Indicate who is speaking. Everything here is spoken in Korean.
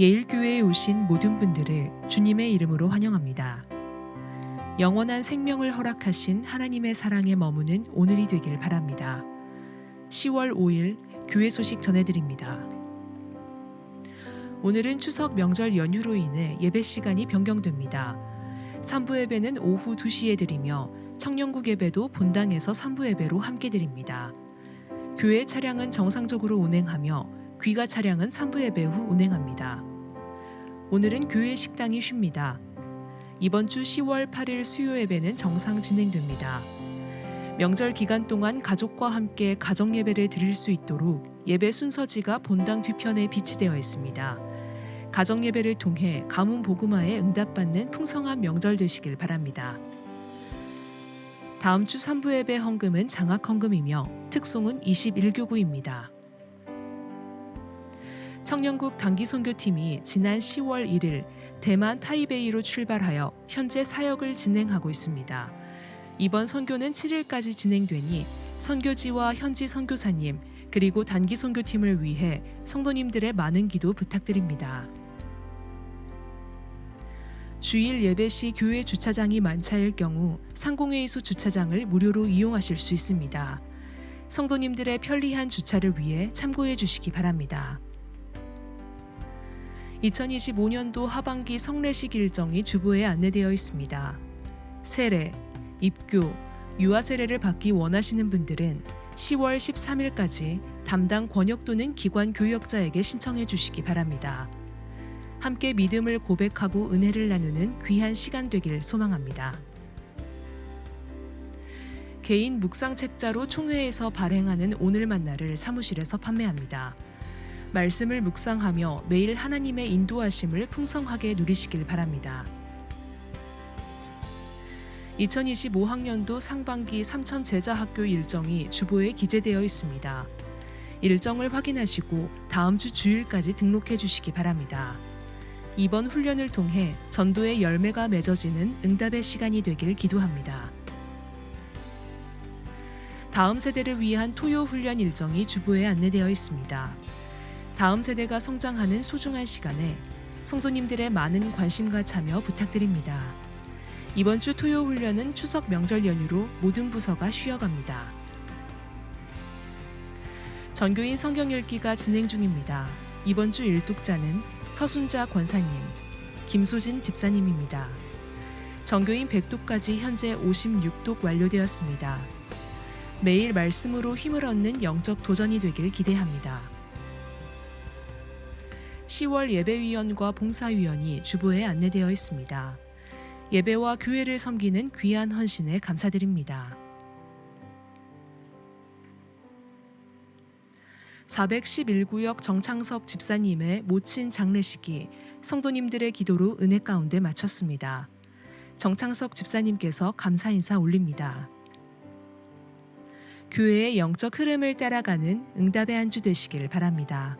Speaker 1: 예일교회에 오신 모든 분들을 주님의 이름으로 환영합니다. 영원한 생명을 허락하신 하나님의 사랑에 머무는 오늘이 되길 바랍니다. 10월 5일 교회 소식 전해드립니다. 오늘은 추석 명절 연휴로 인해 예배 시간이 변경됩니다. 3부 예배는 오후 2시에 드리며 청년국 예배도 본당에서 3부 예배로 함께 드립니다. 교회 차량은 정상적으로 운행하며 귀가 차량은 3부 예배 후 운행합니다. 오늘은 교회 식당이 쉽니다. 이번 주 10월 8일 수요 예배는 정상 진행됩니다. 명절 기간 동안 가족과 함께 가정 예배를 드릴 수 있도록 예배 순서지가 본당 뒤편에 비치되어 있습니다. 가정 예배를 통해 가문 복음화에 응답받는 풍성한 명절 되시길 바랍니다. 다음 주 3부 예배 헌금은 장학 헌금이며 특송은 21교구입니다. 청년국 단기 선교팀이 지난 10월 1일 대만 타이베이로 출발하여 현재 사역을 진행하고 있습니다. 이번 선교는 7일까지 진행되니 선교지와 현지 선교사님 그리고 단기 선교팀을 위해 성도님들의 많은 기도 부탁드립니다. 주일 예배 시 교회 주차장이 만차일 경우 상공회의소 주차장을 무료로 이용하실 수 있습니다. 성도님들의 편리한 주차를 위해 참고해 주시기 바랍니다. 2025년도 하반기 성례식 일정이 주보에 안내되어 있습니다. 세례, 입교, 유아 세례를 받기 원하시는 분들은 10월 13일까지 담당 권역 또는 기관 교역자에게 신청해 주시기 바랍니다. 함께 믿음을 고백하고 은혜를 나누는 귀한 시간 되길 소망합니다. 개인 묵상 책자로 총회에서 발행하는 오늘 만나를 사무실에서 판매합니다. 말씀을 묵상하며 매일 하나님의 인도하심을 풍성하게 누리시길 바랍니다. 2025학년도 상반기 삼천 제자학교 일정이 주보에 기재되어 있습니다. 일정을 확인하시고 다음 주 주일까지 등록해 주시기 바랍니다. 이번 훈련을 통해 전도의 열매가 맺어지는 응답의 시간이 되길 기도합니다. 다음 세대를 위한 토요 훈련 일정이 주보에 안내되어 있습니다. 다음 세대가 성장하는 소중한 시간에 성도님들의 많은 관심과 참여 부탁드립니다. 이번 주 토요 훈련은 추석 명절 연휴로 모든 부서가 쉬어갑니다. 전교인 성경 읽기가 진행 중입니다. 이번 주 일독자는 서순자 권사님, 김소진 집사님입니다. 전교인 100독까지 현재 56독 완료되었습니다. 매일 말씀으로 힘을 얻는 영적 도전이 되길 기대합니다. 10월 예배위원과 봉사위원이 주보에 안내되어 있습니다. 예배와 교회를 섬기는 귀한 헌신에 감사드립니다. 411구역 정창석 집사님의 모친 장례식이 성도님들의 기도로 은혜 가운데 마쳤습니다. 정창석 집사님께서 감사 인사 올립니다. 교회의 영적 흐름을 따라가는 응답의 한 주 되시길 바랍니다.